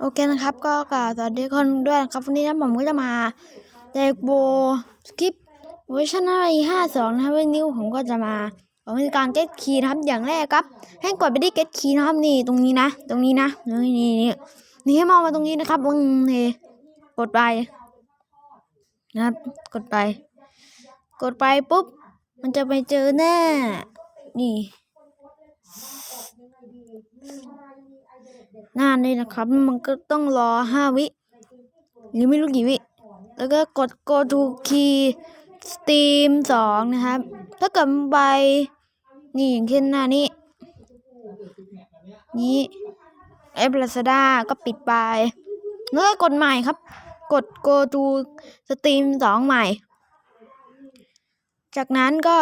โอเคนะครับ ก็กล่าวสวัสดีคนด้วยครับวันนี้นะผมก็จะมาแจกโบสคริปเวอร์ชันอะไรห้าสองนะครับวันนี้ผมก็จะมาของวิธีการเก็ตคีย์นะครับอย่างแรกครับ ให้กดไปที่เก็ตคีย์นะครับนี่ตรงนี้นะ ตรงนี้นะนี่นี่นี่นี่ให้มองมาตรงนี้นะครับวงนี่กดไปนะครับ กดไป กดไปปุ๊บ มันจะไปเจอหน้า นี่หน้านี่นะครับ มันก็ต้องรอห้าวิหรือไม่รู้กี่วิ แล้วก็กด go to key steam สองนะครับ ถ้าเกิดมันไปนี่อย่างเช่นหน้านี้ นี้แอป Lazada ก็ปิดไป แล้วก็กดใหม่ครับ กด go to steam สองใหม่ จากนั้นก็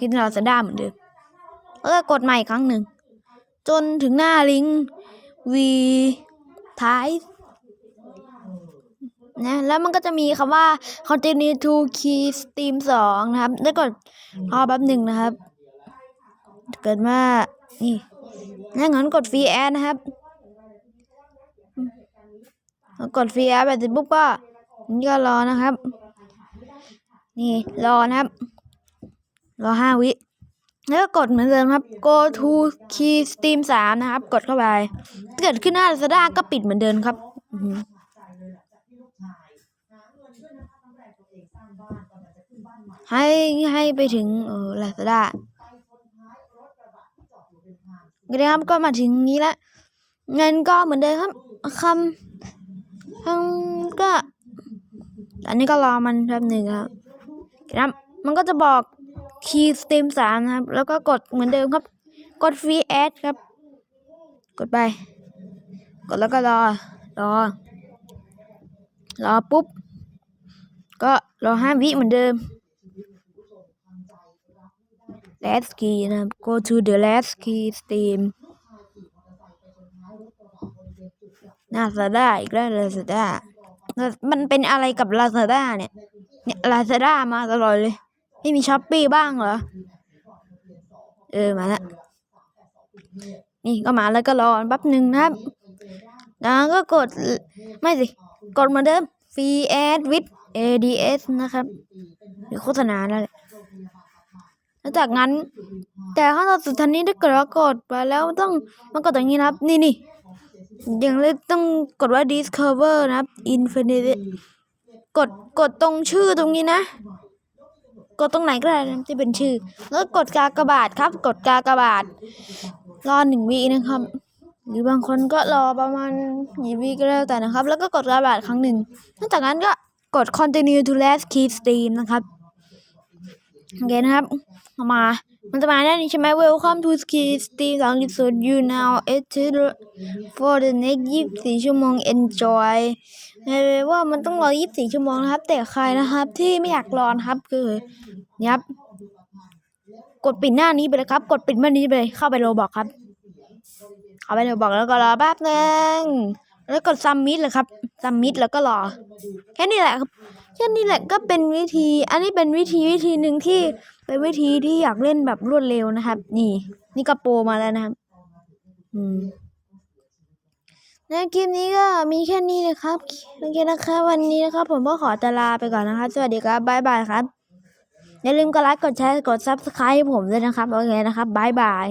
กิน Lazada เหมือนเดิม แล้วก็กดใหม่ครั้งหนึ่ง จนถึงหน้าลิงก์ V ท้ายนะแล้วมันก็จะมีคำว่า continue to key steam สองนะครับ แล้วกดรอแป๊บหนึ่งนะครับ เกิดว่า นี่ถ้างั้นกด free ad นะครับ กด free add ไปเสร็จปุ๊บก็นี่ก็รอนะครับ นี่รอนะครับ รอห้าวิ แล้วก็กดเหมือนเดิมครับ go to key steam สามนะครับ กดเข้าไปถ้าเกิดขึ้นหน้า Lazada ก็ปิดเหมือนเดิมครับให้ให้ไปถึงเออ Lazada ก็ได้ครับก็มาถึงนี้แล้วเงินก็เหมือนเดิมครับคำคำก็ อันนี้ก็รอมันแป๊บหนึ่งครับครับ มันก็จะบอก คีย์สตรีมสามนะครับ แล้วก็กดเหมือนเดิมครับ กดฟรีแอดครับ กดไป กดแล้วก็รอ รอ รอปุ๊บ ก็รอห้าวิเหมือนเดิม last key นะครับ go to the last key stream น่าจะได้อีกแล้วลาซาด้ามันเป็นอะไรกับลาซาด้าเนี่ย เนี่ยลาซาด้ามาตลอดเลย ไม่มีช้อปปี้บ้างเหรอ เออ มาแล้วนี่ก็มาแล้วก็รอแป๊บหนึ่งนะครับแล้วก็กด ไม่สิ กดมือนเดิม free ad with ads นะครับหรือโฆษณานั่นแหละแล้วจากนั้น แต่ขั้นตอนสุดท้ายนี้ถ้าเกิดว่ากดไปแล้วต้องมากดอย่างนี้นะครับ นี่นี่อย่างแรกต้องกดว่า discover นะครับ infinite กดกดตรงชื่อตรงนี้นะ กดตรงไหนก็ได้นะที่เป็นชื่อ แล้วกดกากบาทครับ กดกากบาทรอหนึ่งวินะครับ หรือบางคนก็รอประมาณกี่วิก็แล้วแต่นะครับ แล้วก็กดกากบาทครั้งหนึ่งหลังจากนั้นก็กด continue to last key stream นะครับโอเคนะครับมา มันจะมาได้นี่ใช่ไหม welcome to key stream สองจุดศูนย์ you now enter for the next ยี่สิบสี่ชั่วโมง enjoy เลยว่ามันต้องรอ 24 ชั่วโมงนะครับ แต่ใครนะครับ ที่ไม่อยากรอนะครับคือเนี่ยครับ กดปิดหน้านี้ไปเลยครับ กดปิดหน้านี้ไปเลยเข้าไปโรบอกครับ เข้าไปโรบอกแล้วก็รอแป๊บนึงแล้วกดซัมมิ t เลยครับซัมมิ t แล้วก็รอ แค่นี้แหละครับ แค่นี้แหละก็เป็นวิธี อันนี้เป็นวิธีวิธีหนึ่งที่เป็นวิธีที่อยากเล่นแบบรวดเร็วนะครับ นี่ นี่ก็โปรมาแล้วนะครับ อืมในคลิปนี้ก็มีแค่นี้นะครับโอเคนะครับวันนี้นะครับผมก็ขอตวลาไปก่อนนะครับสวัสดีครับบ๊ายบายครับ อย่าลืมกดไลค์กดแชร์กดซับสไครต์ให้ผมด้วยนะครับโอเคนะครับบ๊ายบาย